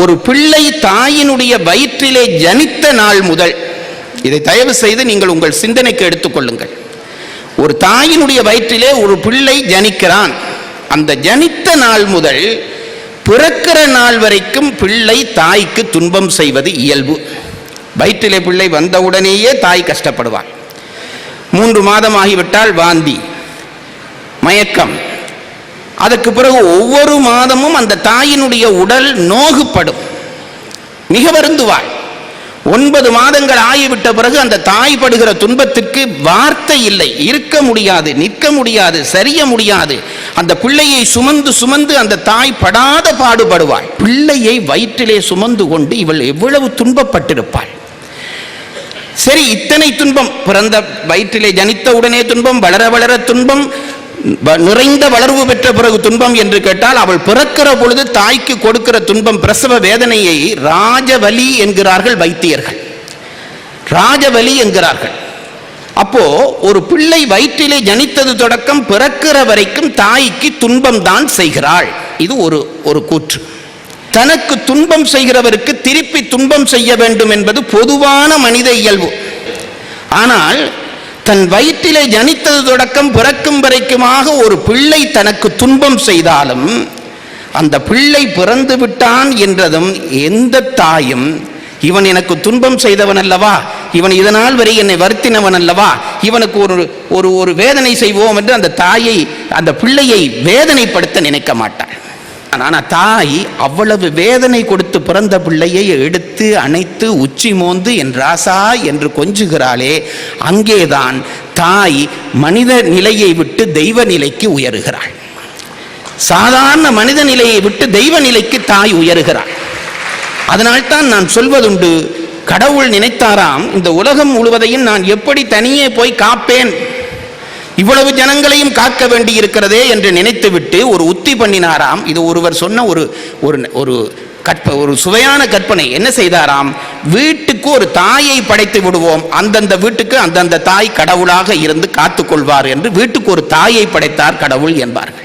ஒரு பிள்ளை தாயினுடைய வயிற்றிலே ஜனித்த நாள் முதல் இதை தயவு செய்து நீங்கள் உங்கள் சிந்தனைக்கு எடுத்துக்கொள்ளுங்கள் ஒரு தாயினுடைய வயிற்றிலே ஒரு பிள்ளை ஜனிக்கிறான். அந்த ஜனித்த நாள் முதல் பிறக்கிற நாள் வரைக்கும் பிள்ளை தாய்க்கு துன்பம் செய்வது இயல்பு. வயிற்றிலே பிள்ளை வந்தவுடனேயே தாய் கஷ்டப்படுவாள். மூன்று மாதம் ஆகிவிட்டால் வாந்தி மயக்கம் அதற்கு பிறகு ஒவ்வொரு மாதமும் அந்த தாயினுடைய உடல் நோகுப்படும் மிக வருந்துவாள். ஒன்பது மாதங்கள் ஆகிவிட்ட பிறகு அந்த தாய் படுகிற துன்பத்திற்கு வார்த்தை இல்லை. இருக்க முடியாது நிற்க முடியாது சரிய முடியாது. அந்த பிள்ளையை சுமந்து சுமந்து அந்த தாய் படாத பாடுபடுவாள். பிள்ளையை வயிற்றிலே சுமந்து கொண்டு இவள் எவ்வளவு துன்பப்பட்டிருப்பாள். சரி இத்தனை துன்பம். பிறந்த வயிற்றிலே ஜனித்த உடனே துன்பம் வளர வளர துன்பம். நிறைந்த வளர்வு பெற்ற பிறகு துன்பம் என்று கேட்டால் அவள் பிறக்கிற பொழுது தாய்க்கு கொடுக்கிற துன்பம் பிரசவ வேதனையை ராஜவலி என்கிறார்கள் வைத்தியர்கள். ராஜவலி என்கிறார்கள். அப்போ ஒரு பிள்ளை வயிற்றிலே ஜனித்தது தொடக்கம் பிறக்கிற வரைக்கும் தாய்க்கு துன்பம் தான் செய்கிறாள். இது ஒரு ஒரு கூற்று. தனக்கு துன்பம் செய்கிறவருக்கு திருப்பி துன்பம் செய்ய வேண்டும் என்பது பொதுவான மனித இயல்பு. ஆனால் தன் வயிற்றிலே ஜனித்தது தொடக்கம் பிறக்கும் வரைக்குமாக ஒரு பிள்ளை தனக்கு துன்பம் செய்தாலும் அந்த பிள்ளை பிறந்து விட்டான் என்றதும் எந்த தாயும் இவன் எனக்கு துன்பம் செய்தவன் அல்லவா? இவன் இதனால் வரை என்னை வருத்தினவன் அல்லவா? இவனுக்கு ஒரு ஒரு ஒரு வேதனை செய்வோம் என்று அந்த தாயை அந்த பிள்ளையை வேதனைப்படுத்த நினைக்க மாட்டான். ஆனால் தாய் அவ்வளவு வேதனை கொடுத்து பிறந்த பிள்ளையை எடுத்து அணைத்து உச்சி மோந்து என் ராசா என்று கொஞ்சுகிறாளே அங்கேதான் தாய் மனித நிலையை விட்டு தெய்வ நிலைக்கு உயருகிறாள். சாதாரண மனித நிலையை விட்டு தெய்வ நிலைக்கு தாய் உயருகிறாள். அதனால்தான் நான் சொல்வதுண்டு கடவுள் நினைத்தாராம் இந்த உலகம் முழுவதையும் நான் எப்படி தனியே போய் காப்பேன்? இவ்வளவு ஜனங்களையும் காக்க வேண்டி இருக்கிறதே என்று நினைத்துவிட்டு ஒரு உத்தி பண்ணினாராம். இது ஒருவர் சொன்ன ஒரு ஒரு ஒரு கற்ப ஒரு சுவையான கற்பனை. என்ன செய்தாராம்? வீட்டுக்கு ஒரு தாயை படைத்து விடுவோம். அந்தந்த வீட்டுக்கு அந்தந்த தாய் கடவுளாக இருந்து காத்துக்கொள்வார் என்று வீட்டுக்கு ஒரு தாயை படைத்தார் கடவுள் என்பார்கள்.